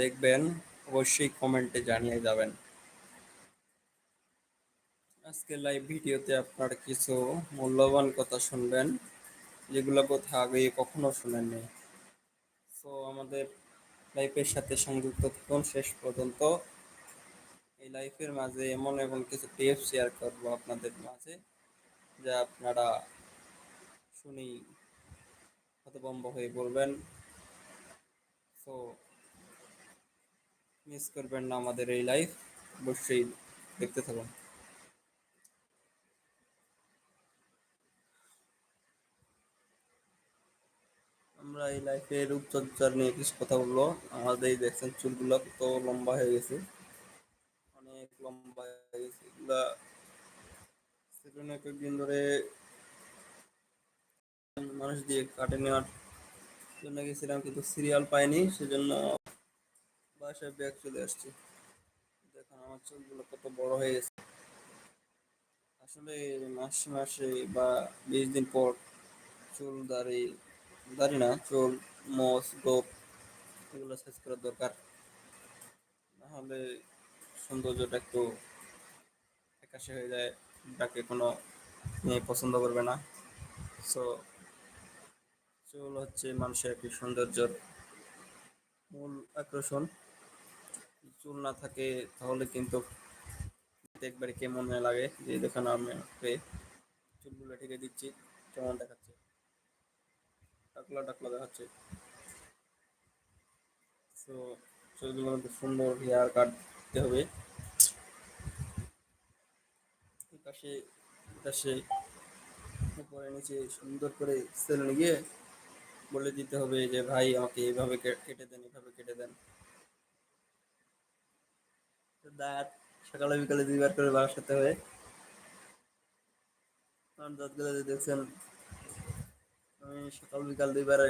দেখবেন, অবশ্যই কমেন্টে জানিয়ে যাবেন। আজকে লাইভ ভিডিওতে আপনারা কিছু মূল্যবান কথা শুনবেন, যেগুলো কথা আগে কখনো শুনেননি। সো আমাদের লাইফের সাথে সংযুক্ত থাকুন শেষ পর্যন্ত। এই লাইফের মাঝে এমন এমন কিছু টিপস শেয়ার করব আপনাদের মাঝে, যা আপনারা শুনি হতভম্ব হয়ে বলবেন সো মিস করবেন না আমাদের এই লাইফ অবশ্যই দেখতে থাকুন। আমরা এই লাইফের রূপচর্চার নিয়ে কিছু কথা বলল আমাদের দেখছেন চুলগুলো কত লম্বা হয়ে গেছে। অনেক লম্বা হয়ে গেছে। এগুলা সেজন্য কয়েকদিন ধরে মানুষ দিয়ে কাটে নেওয়ার জন্য গেছিলাম, কিন্তু সিরিয়াল পাইনি। সেজন্য বাসায় ব্যাগ চলে আসছে। দেখুন, আমার চুলগুলো কত বড় হয়ে গেছে। আসলে মাসে মাসে বা বিশ দিন পর চুল দাড়ি দাড়ি না, চুল মোস গোপ এগুলো শেষ করার দরকার। নাহলে সৌন্দর্যটা একটু একাশে হয়ে যায়, যাকে কোনো মেয়ে পছন্দ করবে না। সো চুল হচ্ছে মানুষের একটি সৌন্দর্যর মূল আকর্ষণ। চুল না থাকে, তাহলে কিন্তু একবারে কেমন লাগে। যে দেখুন আমি চুলগুলো ঠেকে দিচ্ছি, কেমন দেখাচ্ছে। টাকলা টাকলা দেখাচ্ছে। তো চুলগুলো মধ্যে সুন্দর হেয়ার কাটতে হবে। পাশে পাশে উপরে নিচে সুন্দর করে সেলুনে গিয়ে বলে দিতে হবে যে, ভাই আমাকে এইভাবে কেটে দেন এইভাবে কেটে দেন। দাঁত সকালে বিকালে দুইবার করে বাস করতে হবে আমার দাঁতগুলো দেখছেন আমি সকাল বিকাল দুইবার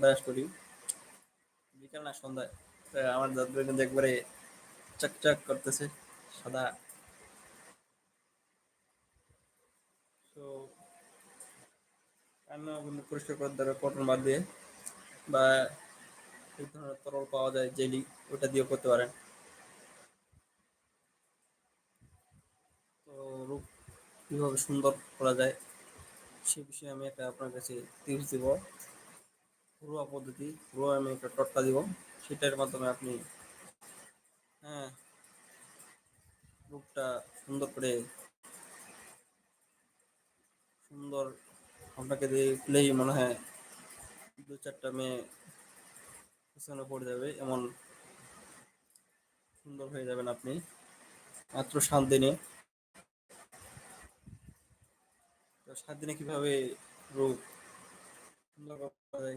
ব্রাশ করি। বিকাল না সন্ধ্যায়। আমার দাঁতগুলো কিন্তু একবারে চকচক করতেছে, সাদা। তো রান্না কিন্তু পরিষ্কার করার দরকার কটন বাদ দিয়ে বা এই ধরনের তরল পাওয়া যায়, জেলি, ওটা দিয়েও করতে পারেন তো রূপ কীভাবে সুন্দর করা যায়, সে বিষয়ে আমি একটা আপনার কাছে টিপস দিব। ঘরোয়া পদ্ধতি, ঘরোয়া আমি একটা টটকা দিব। সেটার মাধ্যমে আপনি হ্যাঁ রূপটা সুন্দর করে, সুন্দর আপনাকে দেখলেই মনে হয় দু চারটা মেয়ে পিছনে পড়ে যাবে, এমন সুন্দর হয়ে যাবেন আপনি। মাত্র সাত দিনে তো সাত দিনে কীভাবে রোগ করা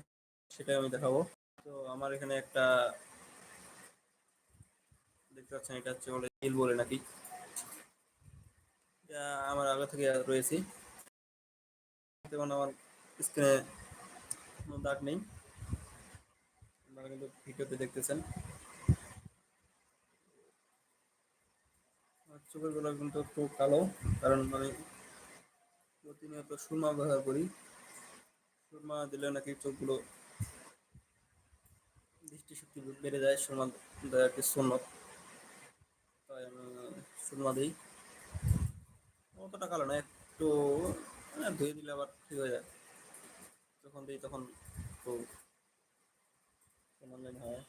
সেটাই আমি দেখাবো। তো আমার এখানে একটা দেখতে পাচ্ছেন, এটা হচ্ছে বলে হিল বলে নাকি? আমার আগে থেকে রয়েছি। যেমন আমার স্ক্রিনে কোনো দাগ নেই। আপনারা কিন্তু ভিডিওতে দেখতেছেন। চোখের গোলা কিন্তু খুব কালো, কারণ আমি প্রতিনিয়ত সুরমা ব্যবহার করি। সুরমা দিলে নাকি চোখগুলো দৃষ্টিশক্তি বেড়ে যায়, সুরমা দেওয়া একটি সুন্নত। তাই আমি সুরমা দিই। অতটা কালো না, একটু হ্যাঁ ধুয়ে দিলে আবার ঠিক হয়ে যায়। যখন দিই তখন একটু কেমন জানি হয়।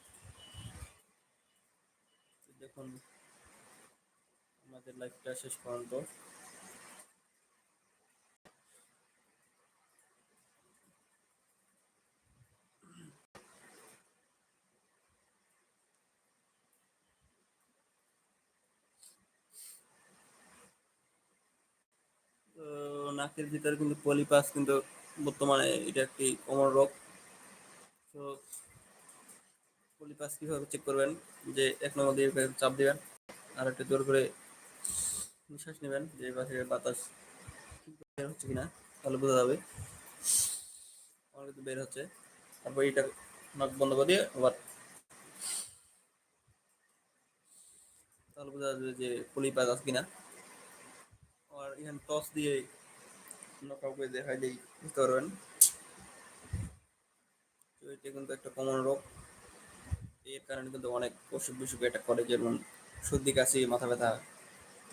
দেখুন, আমাদের লাইফটা শেষ পর্যন্ত। নাকের ভিতরে কিন্তু পলিপাস, কিন্তু বর্তমানে এটা একটি কমন রোগ। তো পলিপাস কীভাবে চেক করবেন? যে এক নম্বর দিয়ে চাপ দেবেন, আর একটা জোর করে নিঃশ্বাস নেবেন, যে বাহিরের বাতাস বের হচ্ছে কিনা, তাহলে বোঝা যাবে। আমার কিন্তু বের হচ্ছে। তারপর এটা নাক বন্ধ করে দিয়ে আবার তাহলে বোঝা যাবে যে পলিপাস আছে কিনা। আর এখানে টস দিয়ে অন্য কাউকে দেখাইলেই বুঝতে পারবেন? তো এটা কিন্তু একটা কমন রোগ। এর কারণে কিন্তু অনেক অসুখ বিসুখ অ্যাটাক করে, যেমন সর্দি, কাশি, মাথা ব্যথা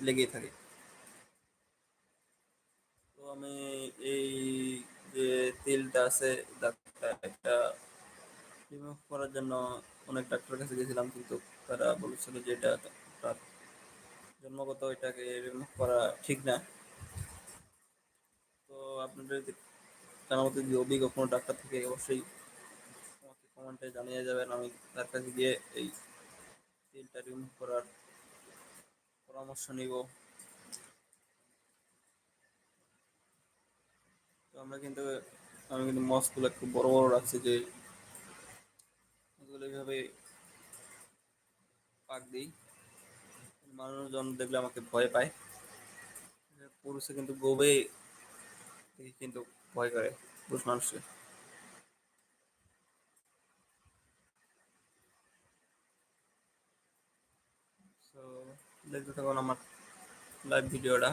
লেগেই থাকে। তো আমি এই যে তেলটা আছে ডাক্তার এটা রিমুভ করার জন্য অনেক ডাক্তারের কাছে গেছিলাম, কিন্তু তারা বলেছিল যে এটা জন্মগত এটাকে রিমুভ করা ঠিক না। আপনাদের জানার মতো যদি কোনো ডাক্তার থেকে, অবশ্যই আমাকে কমেন্টে জানিয়ে যাবেন। আমি তার কাছে গিয়ে এই তেলটা রিমুভ করার পরামর্শ নিব। তো আমরা কিন্তু, আমি কিন্তু মাছগুলো একটু বড় বড় রাখছি যে এইভাবে পাক দিই। মানুষজন দেখলে আমাকে ভয় পায়। পুরুষে কিন্তু গোবে দেখে কিন্তু ভয় করে পুরুষ মানুষকে। সো দেখতে থাকুন আমার লাইভ ভিডিওটা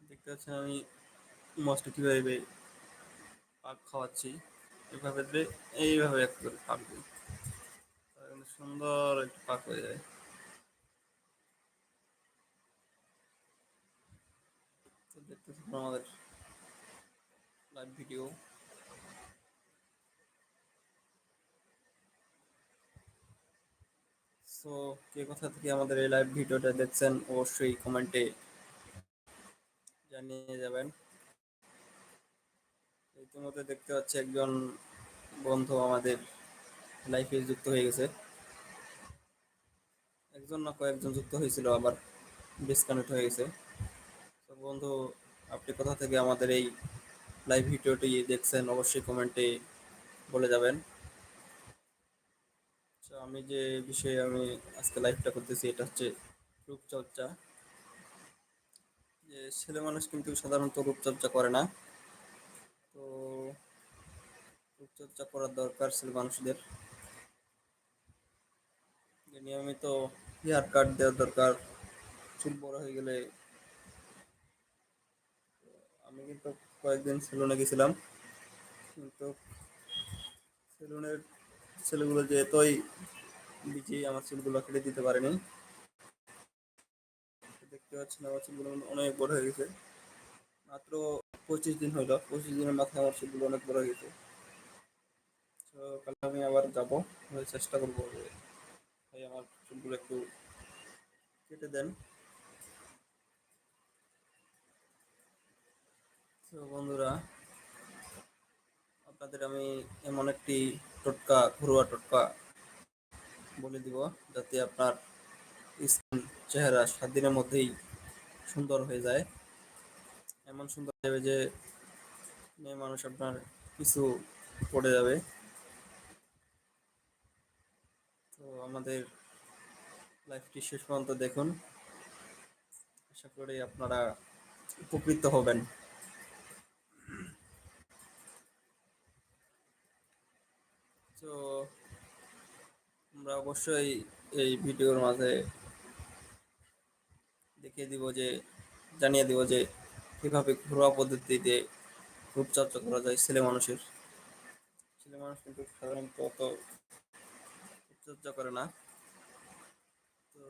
দেখতে পাচ্ছেন আমি মাছটা কীভাবে পাক খাওয়াচ্ছি। এভাবে দিলে এইভাবে এক করে পাক দিই সুন্দর একটু পাক হয়ে যায়। আমাদের লাইভ ভিডিও কে কোথা থেকে আমাদের এই লাইভ ভিডিওটা দেখছেন, অবশ্যই কমেন্টে জানিয়ে যাবেন। ইতিমধ্যে দেখতে পাচ্ছি একজন বন্ধু আমাদের লাইফে যুক্ত হয়ে গেছে। একজন না কয়েকজন যুক্ত হয়েছিল, আবার ডিসকানেক্ট হয়ে গেছে। তো বন্ধু, আপনি কোথা থেকে আমাদের এই লাইভ ভিডিওটি দেখছেন অবশ্যই কমেন্টে বলে যাবেন। আমি যে বিষয়ে আমি আজকে লাইভটা করতেছি, এটা হচ্ছে রূপচর্চা। যে ছেলে মানুষ কিন্তু সাধারণত রূপচর্চা করে না তো রূপচর্চা করার দরকার ছেলে মানুষদের। নিয়মিত হেয়ার কাট দেওয়ার দরকার, চুল বড় হয়ে গেলে। আমি কিন্তু কয়েকদিন সেলুনে গেছিলাম। কিন্তু সেলুনের ছেলেগুলো যে এতই বিজি, আমার চুলগুলো কেটে দিতে পারেনি। দেখতে পাচ্ছেন আমার চুলগুলো অনেক বড় হয়ে গেছে। মাত্র পঁচিশ দিন হইল পঁচিশ দিনের মাথায় আমার চুলগুলো অনেক বড় হয়ে গেছে। তো কালে আমি আবার যাব। চেষ্টা করব ভাই আমার চুলগুলো একটু কেটে দেন। তো বন্ধুরা, আপনাদের আমি এমন একটি টোটকা, ঘরোয়া টোটকা বলে দিব, যাতে আপনার স্কিন চেহারা সাত দিনের মধ্যেই সুন্দর হয়ে যায়। এমন সুন্দর যাবে যে মেয়ে মানুষ আপনার কিছু পড়ে যাবে। তো আমাদের লাইফটি শেষ পর্যন্ত দেখুন। আশা করি আপনারা উপকৃত হবেন। তো আমরা অবশ্যই এই ভিডিওর মাঝে দেখিয়ে দিব যে, জানিয়ে দিব যে, কীভাবে ঘরোয়া পদ্ধতিতে রূপচর্চা করা যায় ছেলে মানুষের। ছেলে মানুষ কিন্তু সাধারণত রূপচর্চা করে না। তো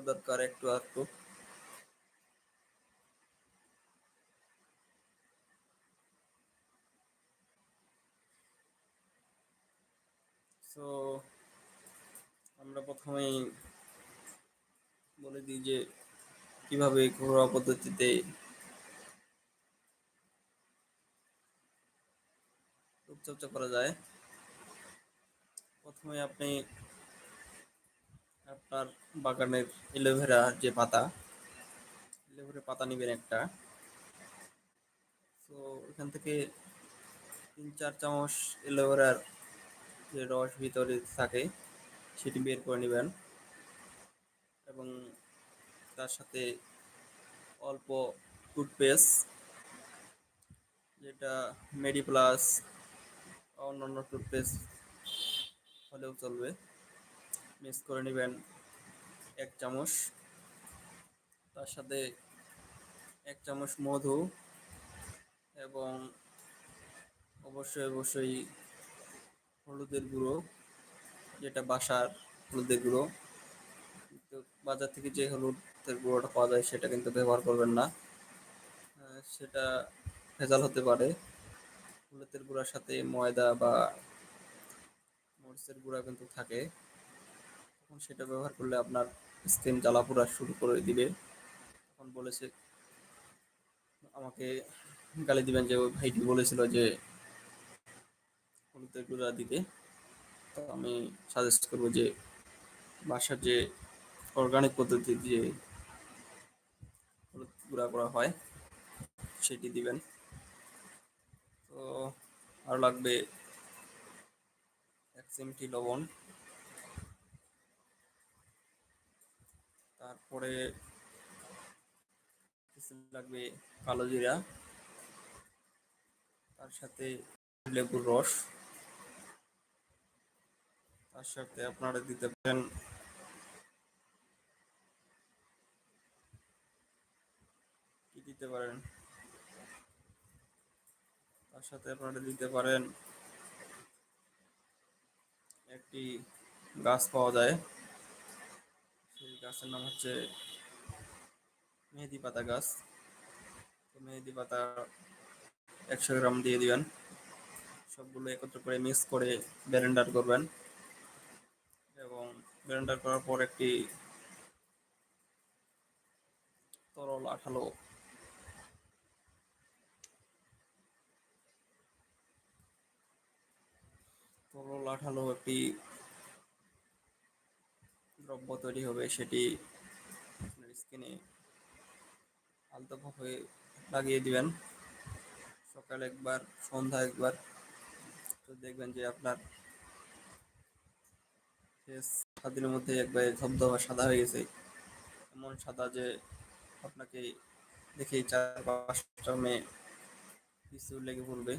দরকার একটু একটু আমরা প্রথমেই বলে দিই যে, কীভাবে ঘরোয়া পদ্ধতিতে রূপচর্চা করা যায়। প্রথমে আপনি আপনার বাগানের এলোভেরা যে পাতা, এলোভেরা পাতা নেবেন একটা। তো এখান থেকে তিন, চার চামচ এলোভেরার যে রস ভিতরে থাকে, সেটি বের করে নেবেন এবং তার সাথে অল্প টুথপেস্ট, যেটা মেডি প্লাস অন্যান্য টুথপেস্ট হলেও চলবে। মিক্স করে নেবেন এক চামচ। তার সাথে এক চামচ মধু এবং অবশ্যই অবশ্যই হলুদের গুঁড়ো, যেটা বাসার হলুদের গুঁড়ো। কিন্তু বাজার থেকে যে হলুদের গুঁড়োটা পাওয়া যায়, সেটা কিন্তু ব্যবহার করবেন না। সেটা ভেজাল হতে পারে। হলুদের গুঁড়ার সাথে ময়দা বা মরিচের গুঁড়া কিন্তু থাকে। তখন সেটা ব্যবহার করলে আপনার স্কিন জ্বালা পোড়া শুরু করে দিবে। তখন বলেছে, আমাকে গালি দিবেন যে, ওই ভাইটি বলেছিল যে, হলুদের গুঁড়া দিতে। তো আমি সাজেস্ট করব যে, বাসার যে অর্গানিক পদ্ধতি দিয়ে হলুদ গুঁড়া করা হয়, সেটি দিবেন। তো আর লাগবে চিমটি লবণ। তারপরে লাগবে কালো জিরা। তার সাথে লেবুর রস। তার সাথে আপনারা দিতে পারেন কি দিতে পারেন? তার সাথে আপনারা দিতে পারেন একটি গাছ পাওয়া যায়। সেই গাছের নাম হচ্ছে মেহেদি পাতা গাছ। মেহেদি পাতা একশো গ্রাম দিয়ে দিবেন। সবগুলো একত্র করে মিক্স করে ব্যারেন্ডার করবেন। এবং ব্যারেন্ডার করার পর একটি তরল আঠালো তরল আঠালো একটি দ্রব্য তৈরি হবে সেটি আপনার স্কিনে আলতোভাবে লাগিয়ে দিবেন। সকাল একবার, সন্ধ্যা একবার। তো দেখবেন যে আপনার ফেস সাত মধ্যে একবার ধবধবা সাদা হয়ে গেছে। এমন সাদা যে আপনাকে দেখেই চার পাঁচটা মেয়ে কিছু লেগে পড়বে।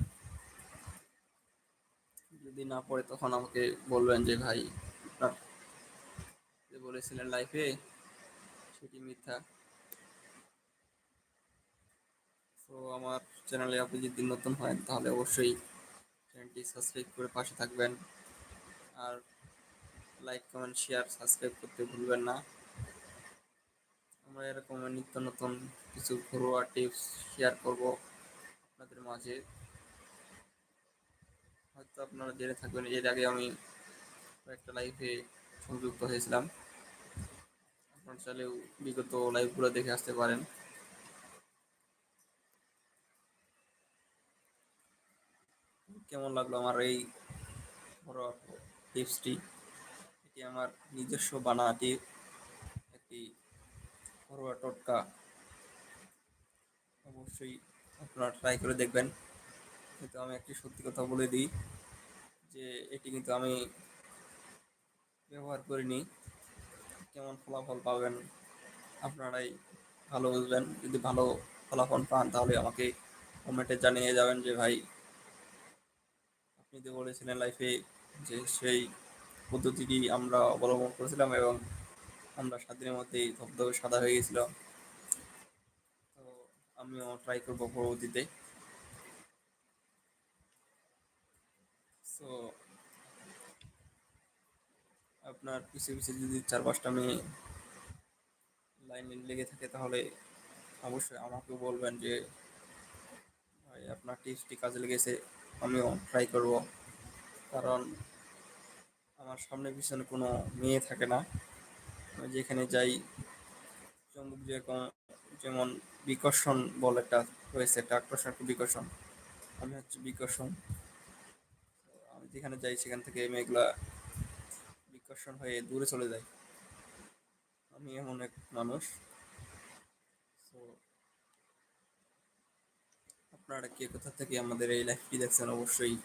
যদি না পড়ে তখন আমাকে বলবেন যে, ভাই, আপনার যে বলেছিলেন লাইফে সেটি মিথ্যা? তো আমার চ্যানেলে আপনি যদি নতুন হয় তাহলে অবশ্যই চ্যানেলটি সাবস্ক্রাইব করে পাশে থাকবেন। আর লাইক কমেন্ট শেয়ার সাবস্ক্রাইব করতে ভুলবেন না। আমরা এরকম নিত্য নতুন কিছু ঘরোয়া টিপস শেয়ার করব আপনাদের মাঝে। হয়তো আপনারা জেনে থাকবেন, এর আগে আমি কয়েকটা লাইফে সংযুক্ত হয়েছিলাম। আপনার চাইলেও বিগত লাইভগুলো দেখে আসতে পারেন। কেমন লাগল আমার এই ঘরোয়া টিপসটি এটি আমার নিজস্ব বানাটি একটি ঘরোয়া টোটকা। অবশ্যই আপনারা ট্রাই করে দেখবেন। কিন্তু আমি একটি সত্যি কথা বলে দিই যে এটি কিন্তু আমি ব্যবহার করিনি। কেমন ফলাফল পাবেন আপনারাই ভালো বুঝবেন। যদি ভালো ফলাফল পান তাহলে আমাকে কমেন্টে জানিয়ে যাবেন যে ভাই, আপনি তো বলেছিলেন লাইফে যে সেই পদ্ধতিটি আমরা অবলম্বন করেছিলাম এবং আমরা সাত দিনের মধ্যেই ধবধবে সাদা হয়ে গেছিল তো আমিও ট্রাই করব পরবর্তীতে। সো আপনার পিছিয়ে পিছিয়ে যদি চার পাঁচটা মেয়ে লাইনে লেগে থাকে, তাহলে অবশ্যই আমাকেও বলবেন যে, ভাই, আপনার টিপসটি কাজে লেগেছে, আমিও ট্রাই করব। কারণ আমার সামনে পিছনে কোনো মেয়ে থাকে না। আমি যেখানে যাই চুম্বক যেরকম যেমন বিকর্ষণ বল একটা রয়েছে, একটা আকর্ষণ একটা বিকর্ষণ। আমি হচ্ছে বিকর্ষণ। যেখানে যাই, সেখান থেকে মেয়েগুলা বিকর্ষণ হয়ে দূরে চলে যায়। আমি এমন এক মানুষ। আপনারা কে কোথা থেকে আমাদের এই লাইফটি দেখছেন অবশ্যই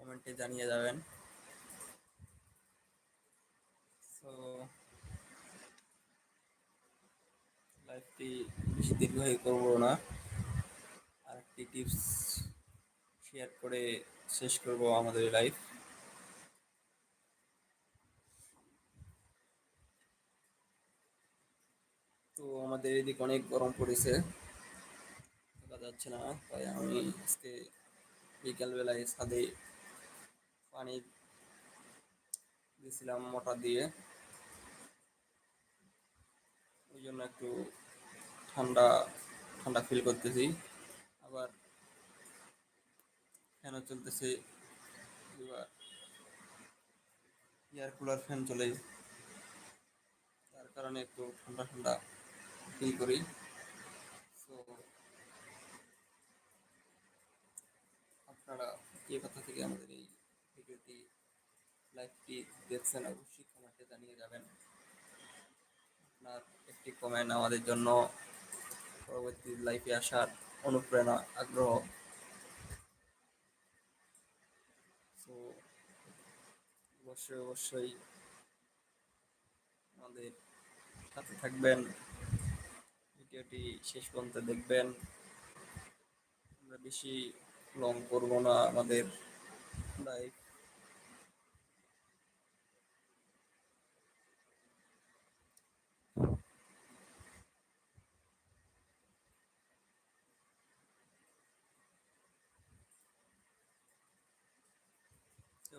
কমেন্টে জানিয়ে যাবেন। তো লাইফটি বেশি দীর্ঘ করব না। আর একটি টিপস শেয়ার করে শেষ করব আমাদের লাইফ তো আমাদের এদিকে অনেক গরম পড়েছে। থাকা যাচ্ছে না, তাই আমি আজকে বিকালবেলায় ছাদে পানি দিয়েছিলাম মোটর দিয়ে। ওই জন্য একটু ঠান্ডা ঠান্ডা ফিল করতেছি। আবার ফ্যানও চলতেছে। এয়ার কুলার ফ্যান চলে। তার কারণে একটু ঠান্ডা ঠান্ডা ফিল করি। তো আপনারা কে কথা থেকে আমাদের এই ভিডিওটি লাইভটি দেখছেন, অবশ্যই কমেন্টে জানিয়ে যাবেন। আপনার একটি কমেন্ট আমাদের জন্য পরবর্তী লাইফে আসার অনুপ্রেরণা, আগ্রহ। তো অবশ্যই অবশ্যই আমাদের সাথে থাকবেন। ভিডিওটি শেষ পর্যন্ত দেখবেন। আমরা বেশি লং করব না আমাদের লাইফ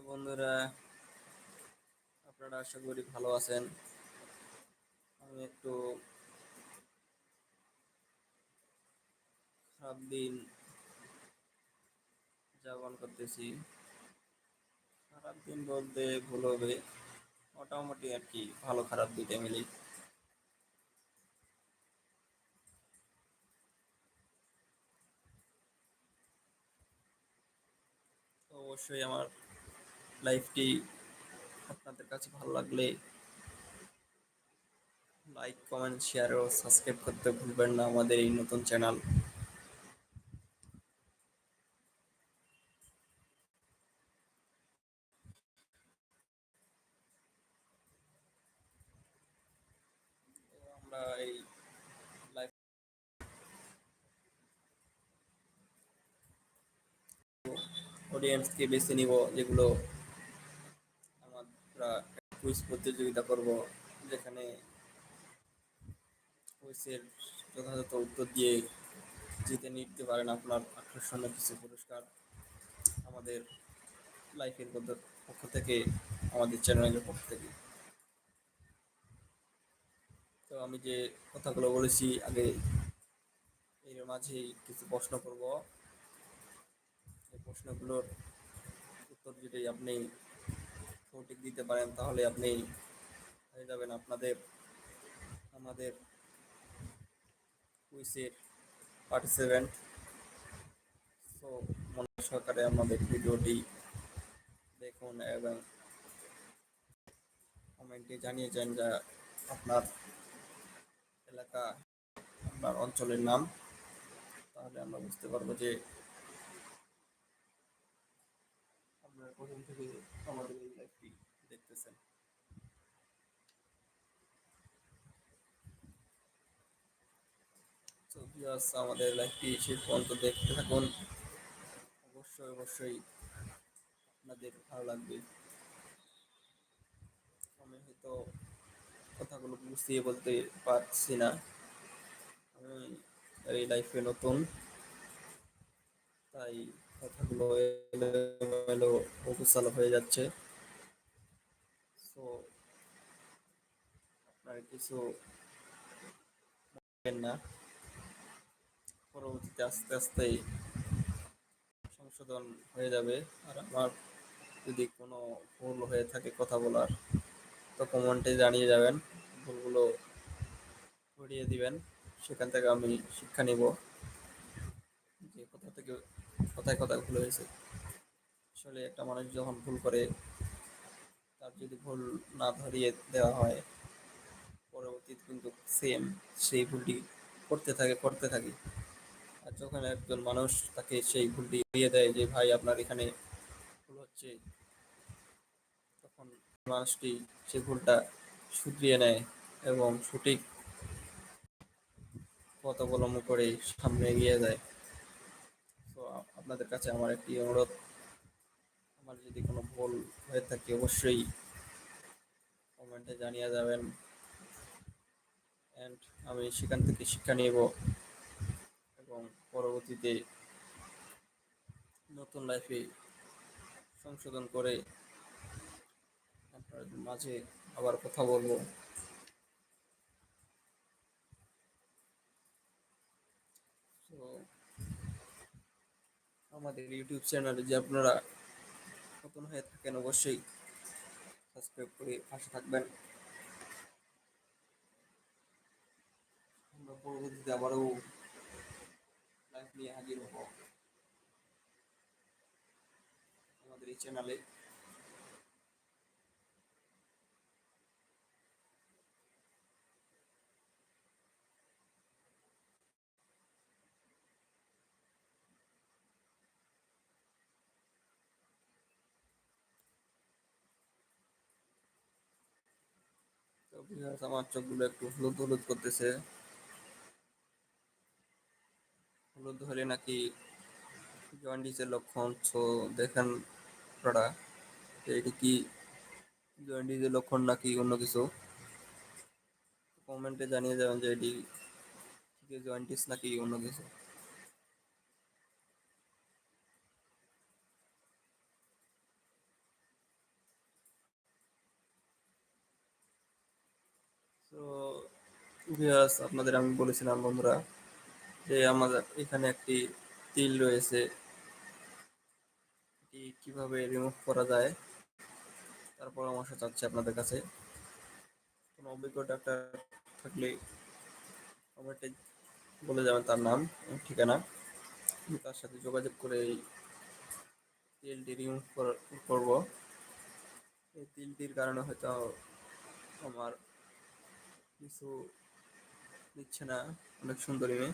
বন্ধুরা, আপনারা আশা করি ভালো আছেন। আমি একটু খারাপ দিন যাপন করতেছি। খারাপ দিন বলতে ভুল হবে। মোটামুটি আর কি, ভালো খারাপ দুইটা মিলেই। তো অবশ্যই আমার লাইফটি আপনাদের কাছে ভালো লাগলে লাইক কমেন্ট শেয়ার ও সাবস্ক্রাইব করতে ভুলবেন না আমাদের এই নতুন চ্যানেল আমরা এই লাইফ অডিয়েন্সকে বেছে নিব যেগুলো কুইজ প্রতিযোগিতা করব, যেখানে কুইজের যথাযথ উত্তর দিয়ে জিতে নিতে পারেন আপনার আকর্ষণীয় কিছু পুরস্কার। আমাদের লাইফের পক্ষ থেকে, আমাদের চ্যানেলের পক্ষ থেকে। তো আমি যে কথাগুলো বলেছি, আগে এর মাঝেই কিছু প্রশ্ন করব। এই প্রশ্নগুলোর উত্তর যদি আপনি সঠিক দিতে পারেন, তাহলে আপনি হয়ে যাবেন আপনাদের, আমাদের কুইসের পার্টিসিপেন্ট সো মনে সহকারে আমাদের ভিডিওটি দেখুন এবং কমেন্টে জানিয়ে যান যে আপনার এলাকা, আপনার অঞ্চলের নাম। তাহলে আমরা বুঝতে পারব যে আপনারা প্রথম থেকে আমাদের এই লাইভটি দেখতেছেন তো ভিউয়ার্স আমাদের লাইভটি শেষ পর্যন্ত দেখতে থাকুন। অবশ্যই অবশ্যই আপনাদের ভালো লাগবে। আমি হয়তো কথাগুলো বুঝিয়ে বলতে পারছি না। আমি এই লাইফে নতুন, তাই কথাগুলো এলো অকুশালো হয়ে যাচ্ছে। সো আপনার কিছু না। পরবর্তীতে আস্তে আস্তে সংশোধন হয়ে যাবে। আর আমার যদি কোনো ভুল হয়ে থাকে কথা বলার, তো কমেন্টে জানিয়ে যাবেন। ভুলগুলো ধরিয়ে দিবেন। সেখান থেকে আমি শিক্ষা নিব যে কোথা থেকে কোথায় কোথায় ভুল হয়েছে। আসলে একটা মানুষ যখন ভুল করে, তার যদি ভুল না ধরিয়ে দেওয়া হয়, পরবর্তীতে কিন্তু সেম সেই ভুলটি করতে থাকে করতে থাকে। যখন একজন মানুষ তাকে সেই ভুলটি দিয়ে দেয় যে, ভাই, আপনার এখানে ভুল হচ্ছে। তখন মানুষটি সেই ভুলটা শুধরিয়ে নেয় এবং সঠিক পথ অবলম্বন করে সামনে এগিয়ে যায়। তো আপনাদের কাছে আমার একটি অনুরোধ। আমার যদি কোনো ভুল হয়ে থাকে, অবশ্যই কমেন্টে জানিয়ে যাবেন। অ্যান্ড আমি সেখান থেকে শিক্ষা নেব। পরবর্তীতে নতুন লাইফে সংশোধন করে আপনার মাঝে আবার কথা বলব। তো আমাদের ইউটিউব চ্যানেলে যে আপনারা নতুন হয়ে থাকেন অবশ্যই সাবস্ক্রাইব করে পাশে থাকবেন। আমরা পরবর্তীতে আবারও নিয়ে হাজির হব। আমাদের এই চ্যানেলে আমার চোখগুলো একটু হলুদ হলুদ করতেছে। হলুদ হলে নাকি জন্ডিসের লক্ষণ তো দেখেন আপনারা এটি কি জন্ডিসের লক্ষণ নাকি অন্য কিছু? কমেন্টে জানিয়ে যাবেন যে এটি জন্ডিস নাকি অন্য কিছু। তো ভিউয়ার্স আপনাদের আমি বলেছিলাম বন্ধুরা যে আমাদের এখানে একটি তিল রয়েছে। এটি কীভাবে রিমুভ করা যায়? তার পরামর্শ চাচ্ছি আপনাদের কাছে। কোনো অভিজ্ঞ ডাক্তার থাকলে কমেন্টে বলে যাবেন তার নাম ঠিকানা। তার সাথে যোগাযোগ করে এই তিলটি রিমুভ করব। এই তিলটির কারণে হয়তো আমার কিছু দিচ্ছে না। অনেক সুন্দরী মেয়ে।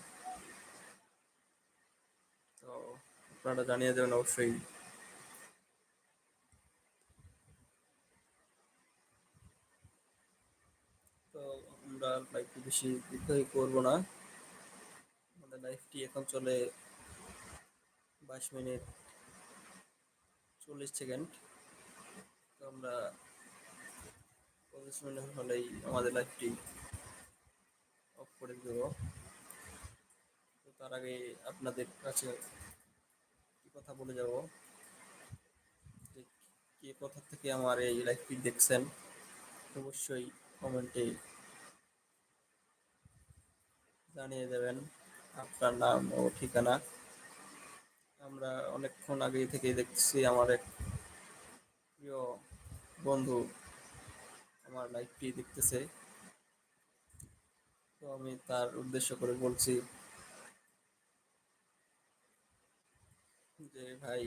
তো আপনারা জানিয়ে দেবেন অবশ্যই। তো আমরা লাইফটি বেশি দীর্ঘই করব না। আমাদের লাইফটি এখন চলে বাইশ মিনিট চল্লিশ সেকেন্ড। তো আমরা পঁচিশ মিনিট হলেই আমাদের লাইফটি অফ করে দেব। তো তার আগে আপনাদের কাছে কি কথা বলে যাব? যে কে কোথা থেকে আমার এই লাইফটি দেখছেন, অবশ্যই কমেন্টে জানিয়ে দেবেন। আপনার নাম ও ঠিকানা। আমরা অনেকক্ষণ আগে থেকে দেখছি আমার এক প্রিয় বন্ধু আমার লাইফটি দেখতেছে। তো আমি তার উদ্দেশ্য করে বলছি যে, ভাই,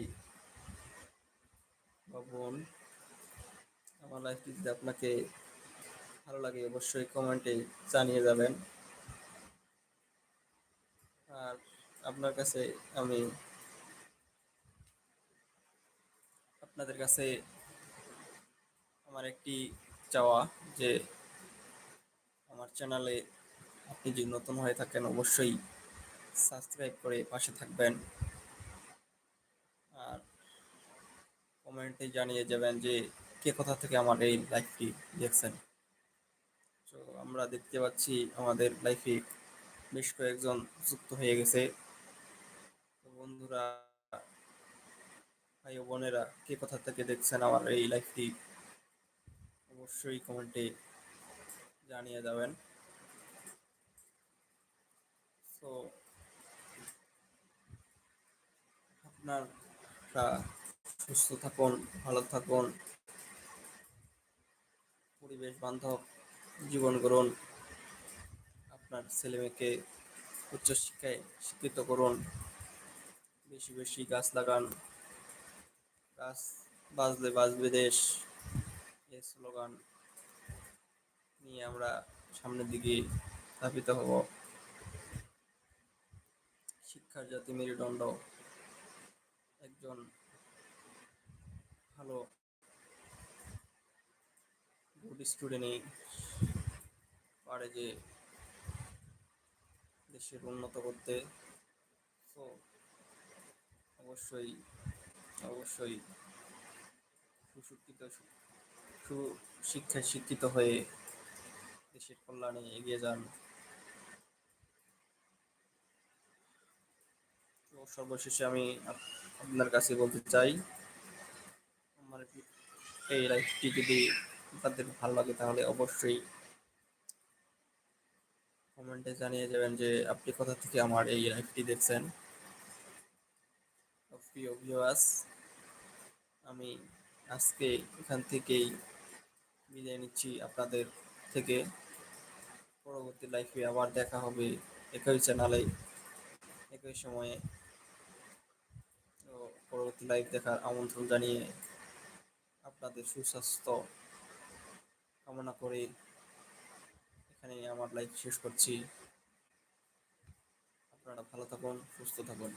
বা বোন, আমার লাইফটি যদি আপনাকে ভালো লাগে, অবশ্যই কমেন্টে জানিয়ে যাবেন। আর আপনার কাছে আমি আপনাদের কাছে আমার একটি চাওয়া যে, আমার চ্যানেলে আপনি যদি নতুন হয়ে থাকেন, অবশ্যই সাবস্ক্রাইব করে পাশে থাকবেন। আর কমেন্টে জানিয়ে যাবেন যে কে কোথা থেকে আমার এই লাইফটি দেখছেন। তো আমরা দেখতে পাচ্ছি আমাদের লাইফে বেশ কয়েকজন যুক্ত হয়ে গেছে। তো বন্ধুরা, ভাই বোনেরা, কে কোথা থেকে দেখছেন আমার এই লাইফটি অবশ্যই কমেন্টে জানিয়ে যাবেন। তো আপনারা সুস্থ থাকুন, ভালো থাকুন, পরিবেশ বান্ধব জীবন গড়ুন, আপনার ছেলেমেয়েকে উচ্চশিক্ষায় শিক্ষিত করুন, বেশি বেশি গাছ লাগান, গাছ বাঁচলে বাঁচবে দেশ, এই স্লোগান নিয়ে আমরা সামনের দিকে স্থাপিত হব। শিক্ষার জাতি মেরুদণ্ড। একজন ভালো গুড স্টুডেন্টই পারে যে দেশের উন্নত করতে। তো অবশ্যই অবশ্যই সুশিক্ষিত সুশিক্ষায় শিক্ষিত হয়ে দেশের কল্যাণে এগিয়ে যান। সর্বশেষে আমি আপনার কাছে বলতে চাই, আমার এই লাইফটি যদি আপনাদের ভালো লাগে তাহলে অবশ্যই কমেন্টে জানিয়ে যাবেন যে আপনি কোথা থেকে আমার এই লাইভটি দেখছেন। প্রিয় আমি আজকে এখান থেকেই বিদায় নিচ্ছি আপনাদের থেকে। পরবর্তী লাইফে আবার দেখা হবে একই চ্যানেলে একই সময়ে। পরবর্তী লাইভ দেখার আমন্ত্রণ জানিয়ে আপনাদের সুস্বাস্থ্য কামনা করে এখানে আমার লাইভ শেষ করছি। আপনারা ভালো থাকুন, সুস্থ থাকুন।